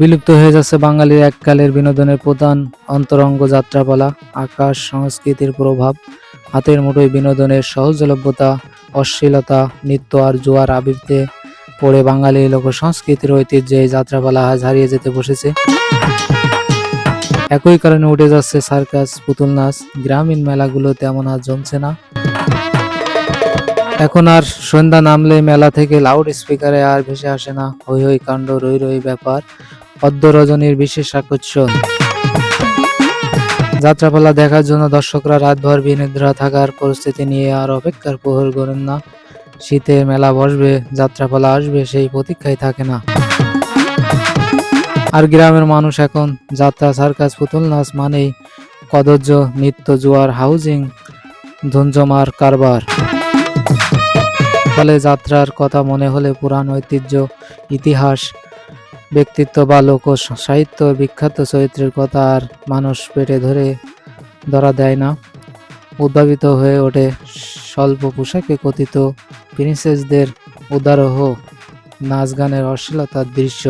বিলুপ্ত হয়ে যাচ্ছে বাঙালির এককালের বিনোদনের প্রধান অন্তরঙ্গ যাত্রাপালা, আকাশ, সংস্কৃতির প্রভাব, হাতের মুঠোয় বিনোদনের সহজলভ্যতা, অশ্লীলতা, নৃত্য আর জোয়ার আবির্তে পড়ে বাঙালি লোক সংস্কৃতির ঐতিহ্যে এই যাত্রাপালা আজ হারিয়ে যেতে বসেছে। একই কারণে উঠে যাচ্ছে সার্কাস, পুতুল নাচ, গ্রামীণ মেলাগুলো তেমন আর জমছে না। এখন আর সন্ধ্যা নামলে মেলা থেকে লাউড স্পিকারে আর ভেসে আসে না। হই হই কাণ্ড, রই রই ব্যাপার। পদ্ম রজনীর বিশেষ আকর্ষণ। যাত্রাপালা দেখার জন্য দর্শকরা রাতভর বিনিদ্রা থাকার পরিস্থিতি নিয়ে আর অপেক্ষার প্রহর করেন না। শীতে মেলা বসবে, যাত্রাপালা আসবে, সেই প্রতীক্ষায় থাকে না। আর গ্রামের মানুষ এখন যাত্রা, সার্কাস, পুতুল নাচ মানেই কদর্য নিত্য জুয়ার, হাউজিং ধুঞ্জমার কারবার। ফলে যাত্রার কথা মনে হলে পুরাণ, ঐতিহ্য, ইতিহাস ব্যক্তিত্ব বা লোক সাহিত্য, বিখ্যাত চরিত্রের কথা আর মানুষ পেটে ধরে ধরা দেয় না। উদ্ভাবিত হয়ে ওঠে স্বল্প পোশাকে কথিত প্রিন্সেসদের উদারহ নাচ গানের অশ্লীলতার দৃশ্য।